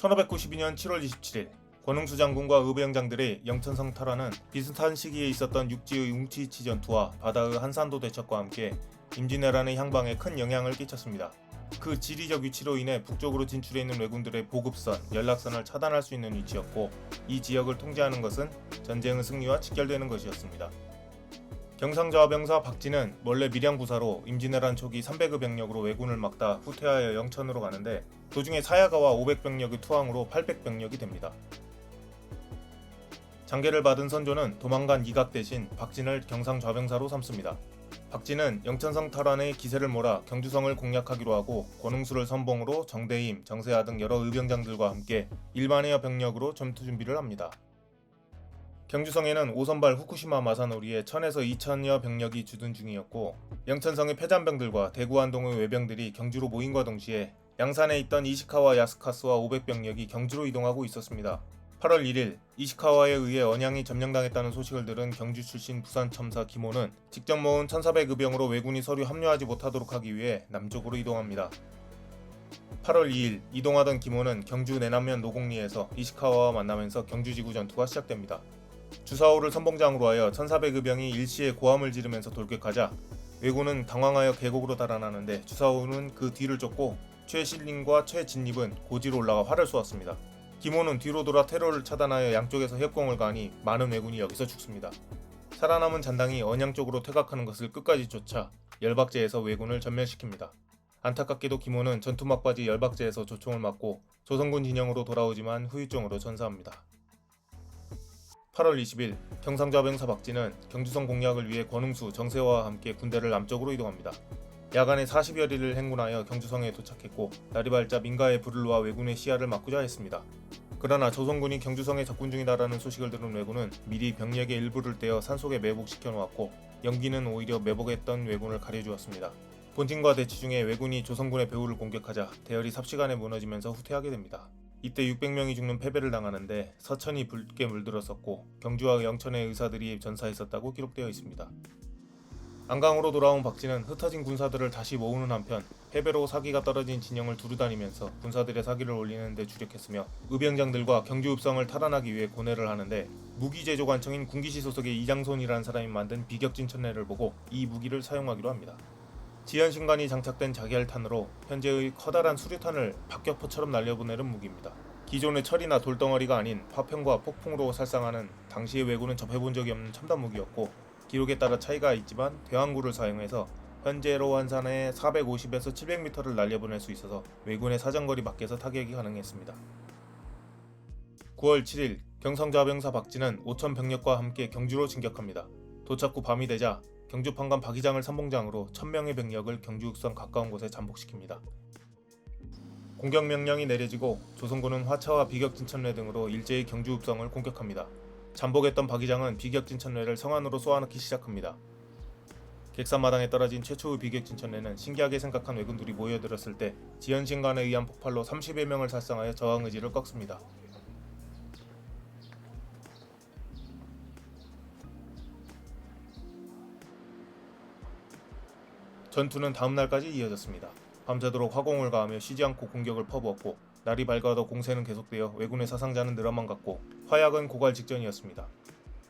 1592년 7월 27일 권흥수 장군과 의병장들의 영천성 탈환은 비슷한 시기에 있었던 육지의 웅치치 전투와 바다의 한산도 대첩과 함께 임진왜란의 향방에 큰 영향을 끼쳤습니다. 그 지리적 위치로 인해 북쪽으로 진출해 있는 왜군들의 보급선, 연락선을 차단할 수 있는 위치였고 이 지역을 통제하는 것은 전쟁의 승리와 직결되는 것이었습니다. 경상좌병사 박진은 원래 밀양부사로 임진왜란 초기 300의 병력으로 왜군을 막다 후퇴하여 영천으로 가는데 도중에 사야가와 500병력의 투항으로 800병력이 됩니다. 장계를 받은 선조는 도망간 이각 대신 박진을 경상좌병사로 삼습니다. 박진은 영천성 탈환의 기세를 몰아 경주성을 공략하기로 하고 권흥수를 선봉으로 정대임, 정세하 등 여러 의병장들과 함께 일반의 병력으로 전투 준비를 합니다. 경주성에는 오선발 후쿠시마 마사노리에 1000에서 2000여 병력이 주둔 중이었고 영천성의 패잔병들과 대구안동의 외병들이 경주로 모임과 동시에 양산에 있던 이시카와 야스카스와 500병력이 경주로 이동하고 있었습니다. 8월 1일 이시카와에 의해 언양이 점령당했다는 소식을 들은 경주 출신 부산 첨사 김호는 직접 모은 1400의병으로 왜군이 서류 합류하지 못하도록 하기 위해 남쪽으로 이동합니다. 8월 2일 이동하던 김호는 경주 내남면 노곡리에서 이시카와와 만나면서 경주지구 전투가 시작됩니다. 주사오를 선봉장으로 하여 1400의병이 일시에 고함을 지르면서 돌격하자 왜군은 당황하여 계곡으로 달아나는데 주사오는 그 뒤를 쫓고 최신림과 최진립은 고지로 올라가 활을 쏘았습니다. 김호는 뒤로 돌아 테러를 차단하여 양쪽에서 협공을 가하니 많은 왜군이 여기서 죽습니다. 살아남은 잔당이 언양 쪽으로 퇴각하는 것을 끝까지 쫓아 열박제에서 왜군을 전멸시킵니다. 안타깝게도 김호는 전투 막바지 열박제에서 조총을 맞고 조선군 진영으로 돌아오지만 후유증으로 전사합니다. 8월 20일 경상좌병사 박진은 경주성 공략을 위해 권흥수, 정세화와 함께 군대를 남쪽으로 이동합니다. 야간에 40여리를 행군하여 경주성에 도착했고 날이 밝자 민가의 불을 놓아 왜군의 시야를 막고자 했습니다. 그러나 조선군이 경주성에 접근 중이다라는 소식을 들은 왜군은 미리 병력의 일부를 떼어 산속에 매복시켜 놓았고 연기는 오히려 매복했던 왜군을 가려주었습니다. 본진과 대치 중에 왜군이 조선군의 배후를 공격하자 대열이 삽시간에 무너지면서 후퇴하게 됩니다. 이때 600명이 죽는 패배를 당하는데 서천이 붉게 물들었었고 경주와 영천의 의사들이 전사했었다고 기록되어 있습니다. 안강으로 돌아온 박진은 흩어진 군사들을 다시 모으는 한편 패배로 사기가 떨어진 진영을 두루다니면서 군사들의 사기를 올리는 데 주력했으며 의병장들과 경주 읍성을 탈환하기 위해 고뇌를 하는데 무기 제조 관청인 군기시 소속의 이장손이라는 사람이 만든 비격진 천내를 보고 이 무기를 사용하기로 합니다. 지연 신관이 장착된 자기알탄으로 현재의 커다란 수류탄을 박격포처럼 날려보내는 무기입니다. 기존의 철이나 돌덩어리가 아닌 파편과 폭풍으로 살상하는 당시의 왜군은 접해본 적이 없는 첨단 무기였고 기록에 따라 차이가 있지만 대왕구를 사용해서 현재로 환산해 450에서 700m를 날려보낼 수 있어서 왜군의 사정거리 밖에서 타격이 가능했습니다. 9월 7일 경성좌병사 박진은 5천 병력과 함께 경주로 진격합니다. 도착 후 밤이 되자 경주 판관 박이장을 선봉장으로 1000명의 병력을 경주 육성 가까운 곳에 잠복시킵니다. 공격 명령이 내려지고 조선군은 화차와 비격진 천례 등으로 일제히 경주 읍성을 공격합니다. 잠복했던 박이장은 비격진 천례를 성안으로 쏘아넣기 시작합니다. 객산마당에 떨어진 최초의 비격진 천례는 신기하게 생각한 왜군들이 모여들었을 때 지연신관에 의한 폭발로 30여 명을 살상하여 저항 의지를 꺾습니다. 전투는 다음 날까지 이어졌습니다. 밤새도록 화공을 가하며 쉬지 않고 공격을 퍼부었고 날이 밝아도 공세는 계속되어 왜군의 사상자는 늘어만 갔고 화약은 고갈 직전이었습니다.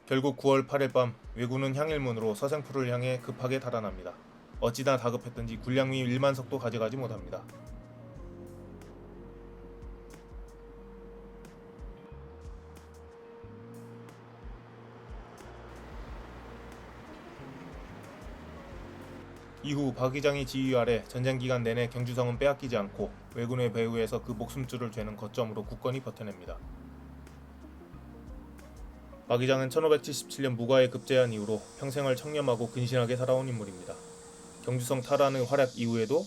결국 9월 8일 밤 왜군은 향일문으로 서생풀을 향해 급하게 달아납니다. 어찌나 다급했던지 군량미 1만 석도 가져가지 못합니다. 이후 박 의장의 지휘 아래 전쟁 기간 내내 경주성은 빼앗기지 않고 왜군의 배후에서 그 목숨줄을 죄는 거점으로 굳건히 버텨냅니다. 박 의장은 1577년 무과에 급제한 이후로 평생을 청렴하고 근신하게 살아온 인물입니다. 경주성 탈환의 활약 이후에도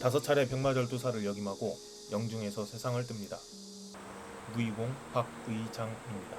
다섯 차례 병마절도사를 역임하고 영중에서 세상을 뜹니다. 무이공 박의장입니다.